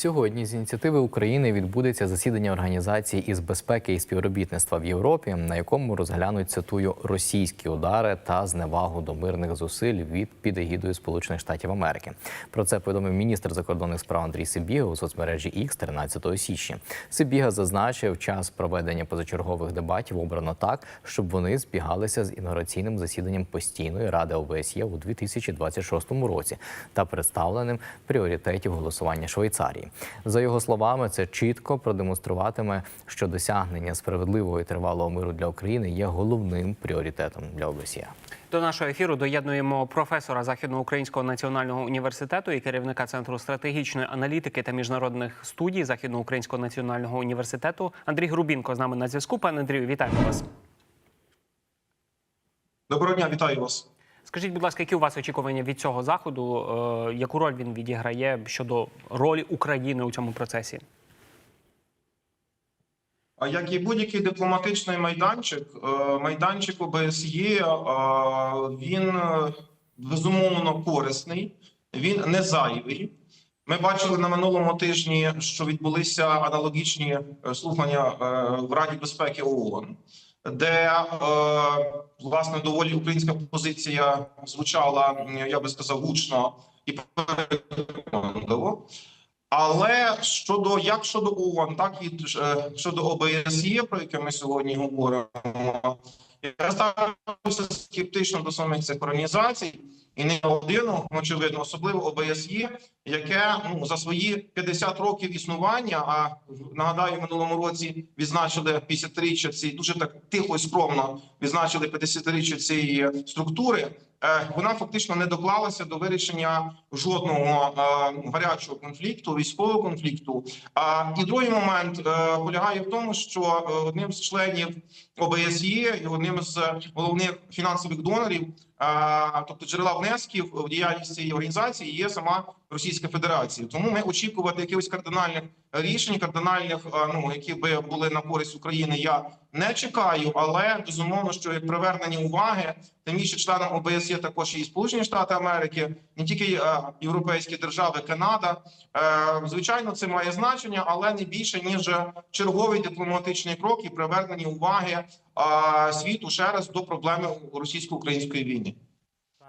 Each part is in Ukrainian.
Сьогодні з ініціативи України відбудеться засідання організації із безпеки і співробітництва в Європі, на якому розглянуть цитую російські удари та зневагу до мирних зусиль від під егідою Сполучених Штатів Америки. Про це повідомив міністр закордонних справ Андрій Сибіга у соцмережі X 13 січня. Сибіга зазначив, час проведення позачергових дебатів обрано так, щоб вони збігалися з інаугураційним засіданням постійної ради ОБСЄ у 2026 році та представленим пріоритетів голосування Швейцарії. За його словами, це чітко продемонструватиме, що досягнення справедливого і тривалого миру для України є головним пріоритетом для ОБСЄ. До нашого ефіру доєднуємо професора Західноукраїнського національного університету і керівника центру стратегічної аналітики та міжнародних студій Західноукраїнського національного університету Андрій Грубінко з нами на зв'язку. Пане Андрію, вітаємо вас. Доброго дня, вітаю вас. Скажіть, будь ласка, які у вас очікування від цього заходу? Е, Яку роль він відіграє щодо ролі України у цьому процесі? Як і будь-який дипломатичний майданчик, е, майданчик ОБСЄ, е, він безумовно корисний, він не зайвий. Ми бачили на минулому тижні, що відбулися аналогічні слухання в Раді безпеки ООН, де е, власне доволі українська позиція звучала, я би сказав, гучно і переконливо. Але щодо як щодо ООН, так і е, щодо ОБСЄ, про яке ми сьогодні говоримо, я ставлюся скептично до самих цих організацій, і не один, очевидно, особливо ОБСЄ, яке ну за свої 50 років існування. А нагадаю, минулому році відзначили 50-річчя цієї дуже так тихо і скромно відзначили 50-річчя цієї структури. Е, Вона фактично не доклалася до вирішення жодного е, гарячого конфлікту, військового конфлікту. І другий момент е, полягає в тому, що одним з членів ОБСЄ і одним з головних фінансових донорів, тобто джерела внесків в діяльність цієї організації, є сама Російська Федерація. Тому ми очікувати якихось кардинальних рішень, кардинальних, е, ну які би були на користь України. Я не чекаю, але безумовно, що як привернення уваги, тим більше членом ОБСЄ також і Сполучені Штати Америки, не тільки е, європейські держави, Канада. Е, звичайно, це має значення, але не більше ніж черговий дипломатичний крок і привернення уваги світу ще раз до проблеми російсько-української війни.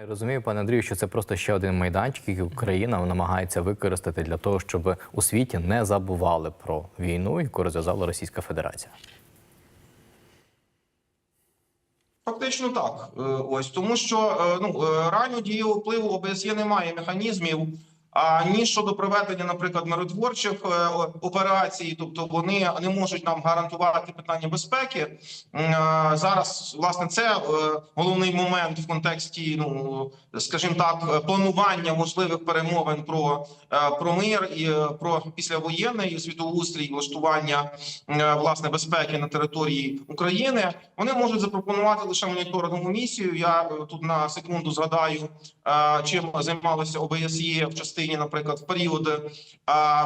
Я розумію, пане Андрію, що це просто ще один майданчик, який Україна намагається використати для того, щоб у світі не забували про війну, яку розв'язала Російська Федерація. Фактично так. Е, Ось тому, що е, ну е, реально дії впливу ОБСЄ немає механізмів. А ні щодо проведення, наприклад, миротворчих е, операцій, тобто вони не можуть нам гарантувати питання безпеки. Е, Зараз власне це е, головний момент в контексті, ну скажімо так, планування можливих перемовин про, про мир і про післявоєнний світоустрій, влаштування власне безпеки на території України. Вони можуть запропонувати лише моніторингову місію. Я тут на секунду згадаю, чим займалося ОБСЄ в частині, наприклад, в період е,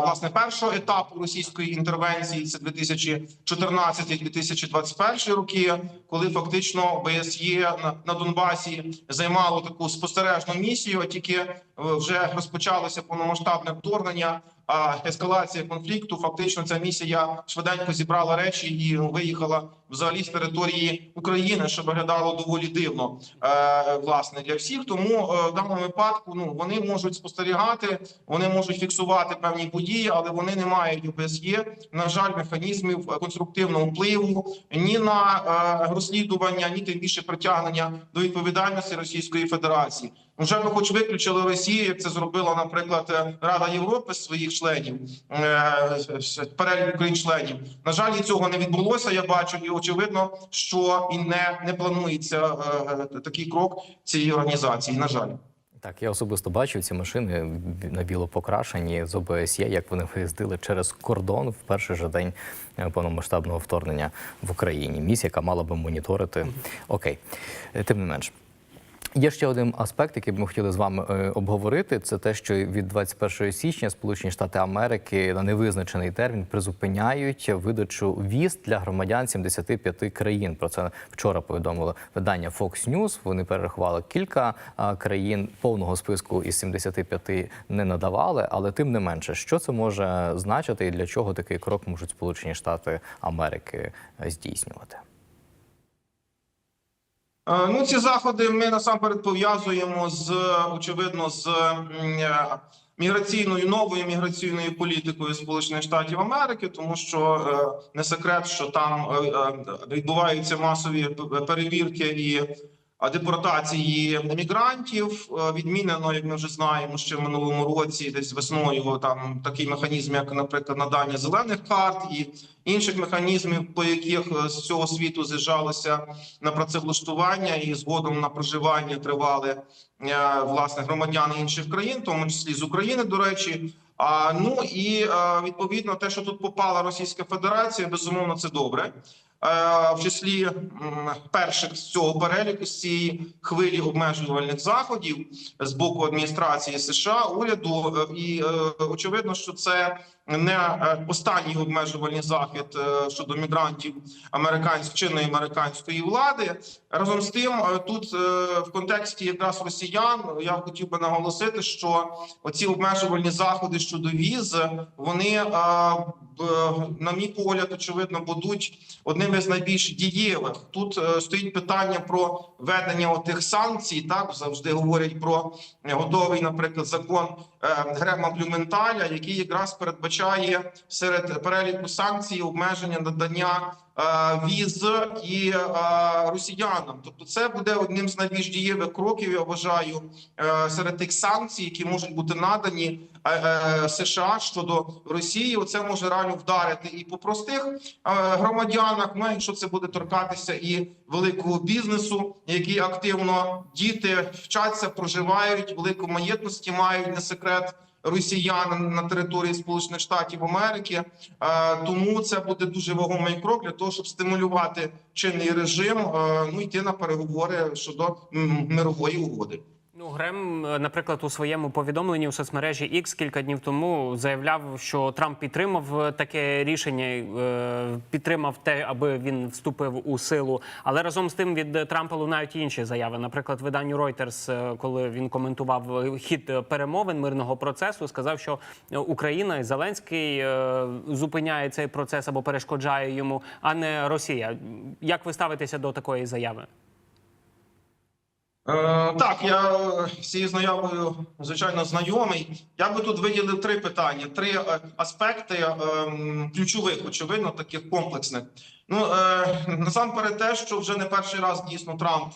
власне першого етапу російської інтервенції. Це 2014-2021 роки, коли фактично ОБСЄ на, на Донбасі займало таку спостережну місію. а Тільки е, вже розпочалося повномасштабне вторгнення. Ескалація конфлікту фактично ця місія швиденько зібрала речі і виїхала взагалі з території України, що виглядало доволі дивно е, власне для всіх. Тому е, в даному випадку ну вони можуть спостерігати, вони можуть фіксувати певні події, але вони не мають ОБСЄ, на жаль, механізмів конструктивного впливу ні на е, розслідування, ні тим більше притягнення до відповідальності Російської Федерації. Вже би хоч виключили Росію, як це зробила, наприклад, е, Рада Європи своїх членів е, з країн членів. На жаль, цього не відбулося. Я бачу, і очевидно, що і не, не планується е, такий крок цієї організації. На жаль. Так, я особисто бачив ці машини на біло покрашені з ОБСЄ, як вони виїздили через кордон в перший же день е, повномасштабного вторгнення в Україні. Місія, яка мала би моніторити. Окей, Е, тим не менш. Є ще один аспект, який б ми хотіли з вами е, обговорити. Це те, що від 21 січня Сполучені Штати Америки на невизначений термін призупиняють видачу віз для громадян 75 країн. Про це вчора повідомило видання Fox News. Вони перерахували кілька країн. Повного списку із 75 не надавали, але тим не менше, що це може значити і для чого такий крок можуть Сполучені Штати Америки е, здійснювати? Е, Ну, ці заходи ми насамперед пов'язуємо з очевидно з е, міграційною новою міграційною політикою Сполучених Штатів Америки, тому що е, не секрет, що там відбуваються масові перевірки і депортації мігрантів. Е, Відмінено, як ми вже знаємо, ще в минулому році, десь весною там такий механізм, як, наприклад, надання зелених карт і інших механізмів, по яких е, з цього світу з'їжджалося на працевлаштування і згодом на проживання тривали е, власне громадяни інших країн, в тому числі з України, до речі. А ну і відповідно те, що тут попала Російська Федерація, безумовно, це добре. Е, В числі перших з цього переліку з цієї хвилі обмежувальних заходів з боку адміністрації США, уряду, е, і е, очевидно, що це не е, останній обмежувальний захід е, щодо мігрантів американської чинної американської влади. Разом з тим, е, тут в контексті якраз росіян я хотів би наголосити, що оці обмежувальні заходи щодо віз, вони на мій погляд, очевидно, будуть одним із найбільш дієвих. Тут стоїть питання про введення отих санкцій. Так завжди говорять про готовий, наприклад, закон Грема Блюменталя, який якраз передбачає серед переліку санкцій обмеження надання е, віз і е, росіянам. Тобто, це буде одним з найбільш дієвих кроків. Я вважаю е, серед тих санкцій, які можуть бути надані США щодо Росії. Оце може реально вдарити і по простих громадянах. Ну, якщо це буде торкатися і великого бізнесу, які активно діти вчаться, проживають великомаєтності, мають не секрет. Росіян на території Сполучених Штатів Америки, Е, тому це буде дуже вагомий крок для того, щоб стимулювати чинний режим. е, Ну йти на переговори щодо мирової угоди. Ну, Грем, е, наприклад, у своєму повідомленні у соцмережі X кілька днів тому заявляв, що Трамп підтримав е, таке рішення, е, підтримав те, аби він вступив у силу. Але разом з тим від Трампа лунають інші заяви. Наприклад, виданню Reuters, коли він коментував хід перемовин мирного процесу, сказав, що Україна і Зеленський зупиняє цей процес або перешкоджає йому, а не Росія. Як ви ставитеся до такої заяви? Е, так, я е, з цією заявою звичайно знайомий. Я би тут виділив три питання, три е, аспекти ключових, очевидно, таких комплексних. Ну насамперед, те, що вже не перший раз дійсно Трамп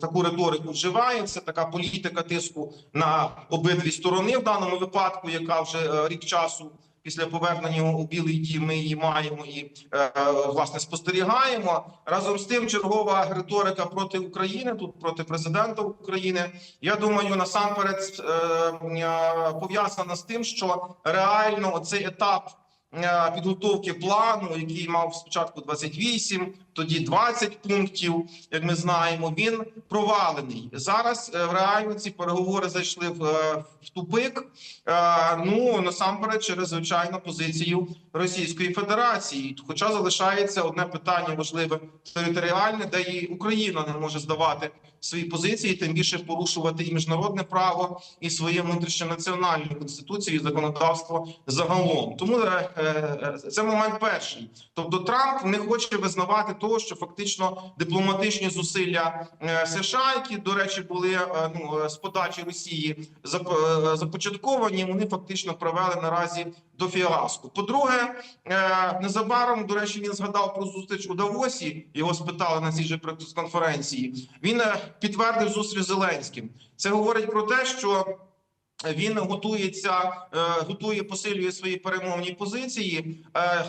таку риторику вживає. Це така політика тиску на обидві сторони в даному випадку, яка вже рік часу. Після повернення у Білий Дім ми її маємо і е, власне спостерігаємо. Разом з тим, чергова риторика проти України, тут проти президента України. Я думаю, насамперед е, е, пов'язана з тим, що реально цей етап. Підготовки плану, який мав спочатку 28, тоді 20 пунктів. Як ми знаємо, він провалений зараз. е, Реально ці переговори зайшли в, е, в тупик. Е, Ну насамперед, через звичайно позицію Російської Федерації. Хоча залишається одне питання важливе територіальне, де і Україна не може здавати свої позиції, тим більше порушувати і міжнародне право, і своє внутрішньонаціональне конституцію, і законодавство загалом. Тому це момент перший. Тобто Трамп не хоче визнавати того, що фактично дипломатичні зусилля е, США, які до речі були е, ну е, з подачі Росії зап- започатковані, вони фактично привели наразі до фіаско. По-друге, незабаром до речі, він згадав про зустріч у Давосі. Його спитали на цій же прес-конференції. Він підтвердив зустріч з Зеленським. Це говорить про те, що. Він готується, готує, посилює свої перемовні позиції,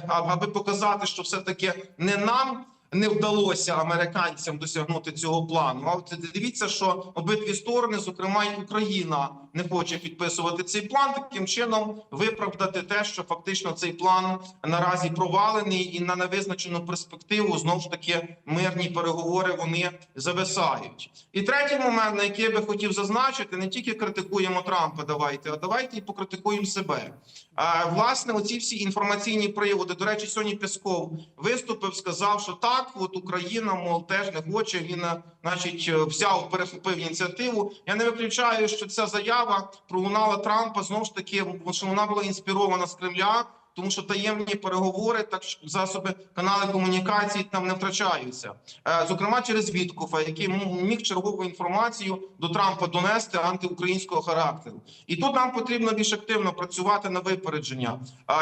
аби показати, що все таки не нам не вдалося американцям досягнути цього плану. А дивіться, що обидві сторони, зокрема і Україна, не хоче підписувати цей план, таким чином виправдати те, що фактично цей план наразі провалений, і на невизначену перспективу знову ж таки мирні переговори вони зависають. І третій момент, на який я би хотів зазначити, не тільки критикуємо Трампа, давайте, а давайте і покритикуємо себе. А, власне, оці всі інформаційні приводи. До речі, сьогодні Песков виступив, сказав, що так, от Україна, мол, теж не хоче. Він, е, значить, е, взяв, перехопив ініціативу. Я не виключаю, що ця заява пролунала Трампа знову ж таки, що вона була інспірована з Кремля. Тому що таємні переговори, так засоби канали комунікації там не втрачаються. Е, Зокрема, через Віткофа, який міг чергову інформацію до Трампа донести антиукраїнського характеру. І тут нам потрібно більш активно працювати на випередження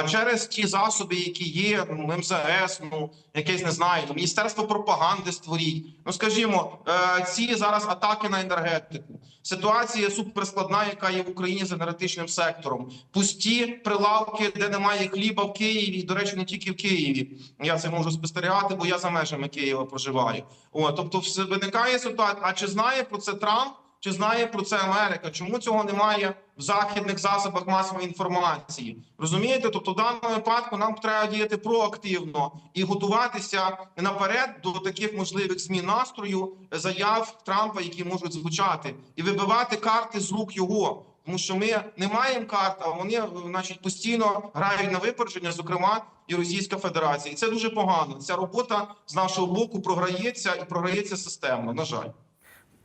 через ті засоби, які є МЗС, ну якесь не знаю, міністерство пропаганди створіть. Ну скажімо, е, ці зараз атаки на енергетику. Ситуація суперскладна, яка є в Україні з енергетичним сектором. Пусті прилавки, де немає хліба в Києві. До речі, не тільки в Києві. Я це можу спостерігати, бо я за межами Києва проживаю. О, тобто, все виникає ситуація. А чи знає про це Трамп? Чи знає про це Америка? Чому цього немає в західних засобах масової інформації? Розумієте? Тобто, в даному випадку нам треба діяти проактивно і готуватися наперед до таких можливих змін настрою заяв Трампа, які можуть звучати, і вибивати карти з рук його. Тому що ми не маємо карт, а вони, значить, постійно грають на випередження, зокрема і Російська Федерація, і це дуже погано. Ця робота з нашого боку програється і програється системно. На жаль.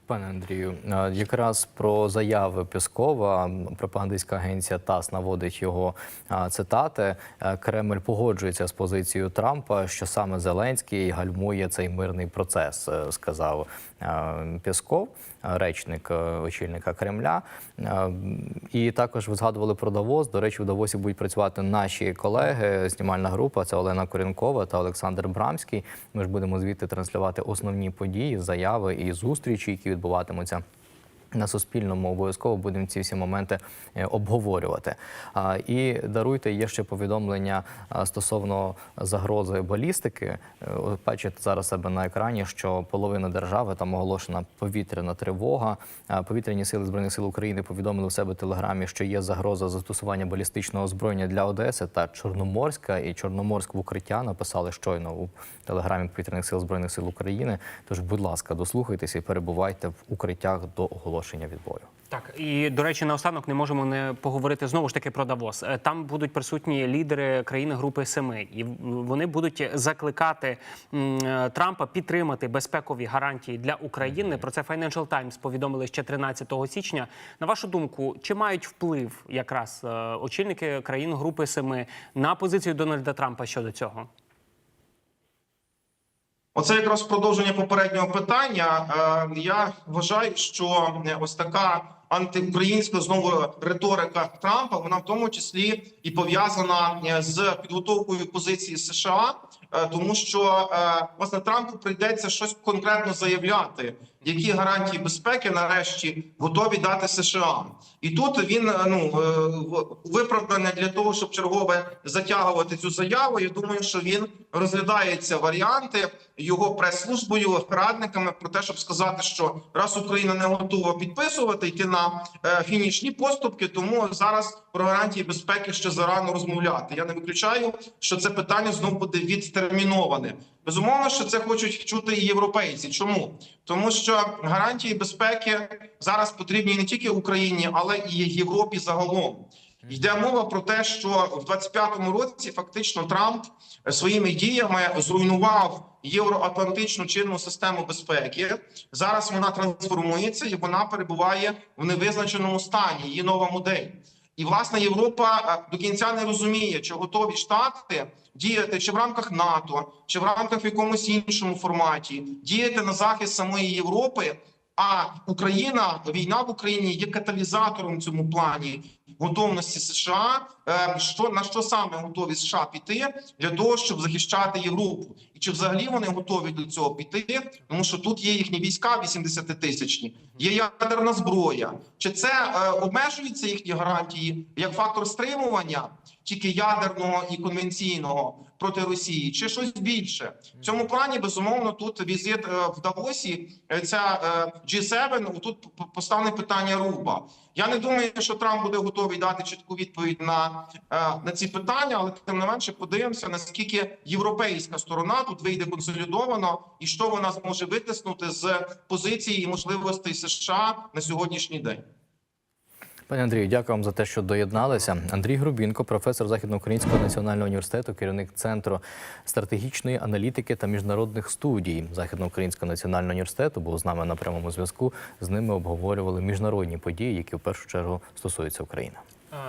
Пане Андрію, е, якраз про заяви Піскова пропагандистська агенція ТАСС наводить його е, цитати. Е, Кремль погоджується з позицією Трампа, що саме Зеленський гальмує цей мирний процес, сказав Пісков, речник очільника Кремля. І також ви згадували про Давос. До речі, в Давосі будуть працювати наші колеги. Знімальна група це Олена Корінкова та Олександр Брамський. Ми ж будемо звідти транслювати основні події, заяви і зустрічі, які відбуватимуться. На Суспільному обов'язково будемо ці всі моменти е, обговорювати. І даруйте, є ще повідомлення стосовно загрози балістики. Е, Бачите зараз себе на екрані, що половина держави там оголошена повітряна тривога. Повітряні сили збройних сил України повідомили в себе в телеграмі, що є загроза застосування балістичного озброєння для Одеси та Чорноморська. І Чорноморськ в укриття написали щойно у телеграмі повітряних сил збройних сил України. Тож, будь ласка, дослухайтеся і перебувайте в укриттях до оголошення відбою. Так і до речі, наостанок не можемо не поговорити знову ж таки про Давос. Е, Там будуть присутні лідери країни Групи Семи, і вони будуть закликати е, Трампа підтримати безпекові гарантії для України. Про це Financial Times повідомили ще 13 січня. На вашу думку, чи мають вплив якраз е, очільники країн Групи Семи на позицію Дональда Трампа щодо цього? Оце якраз продовження попереднього питання. Е, Я вважаю, що е, ось така антиукраїнська знову риторика Трампа, вона в тому числі і пов'язана е, з підготовкою позиції США, тому що власне Трампу прийдеться щось конкретно заявляти, які гарантії безпеки нарешті готові дати США. І тут він е, ну е, виправдання для того, щоб чергове затягувати цю заяву. Я думаю, що він розглядається варіанти його прес-службою, радниками про те, щоб сказати, що раз Україна не готова підписувати, йти на е, фінішні поступки, тому зараз про гарантії безпеки ще зарано розмовляти. Я не виключаю, що це питання знову буде відтерміноване. Безумовно, що це хочуть чути і європейці. Чому? Тому що гарантії безпеки зараз потрібні не тільки Україні, але і Європі загалом. Йде мова про те, що в 25-му році фактично Трамп своїми діями зруйнував євроатлантичну чинну систему безпеки. Зараз вона трансформується і вона перебуває в невизначеному стані. Її нова модель. І власне Європа е, до кінця не розуміє, чи готові штати діяти чи в рамках НАТО, чи в рамках в якомусь іншому форматі, діяти на захист самої Європи. А Україна, війна в Україні є каталізатором в цьому плані. готовності США, е, що на що саме готові США піти для того, щоб захищати Європу, і чи взагалі вони готові до цього піти, тому що тут є їхні війська 80 тисячні, є ядерна зброя. Чи це е, обмежуються їхні гарантії як фактор стримування, тільки ядерного і конвенційного проти Росії, чи щось більше в цьому плані? Безумовно, тут візит е, в Давосі. е, Ця е, G7, тут п- поставлене питання руба. Я не думаю, що Трамп буде готовий дати чітку відповідь на, е, на ці питання, але тим не менше подивимося, наскільки європейська сторона тут вийде консолідовано, і що вона зможе витиснути з позиції і можливостей США на сьогоднішній день. Пане Андрію, дякую вам за те, що доєдналися. Андрій Грубінко, професор Західноукраїнського національного університету, керівник центру стратегічної аналітики та міжнародних студій Західноукраїнського національного університету, був з нами на прямому зв'язку. З ними обговорювали міжнародні події, які в першу чергу стосуються України.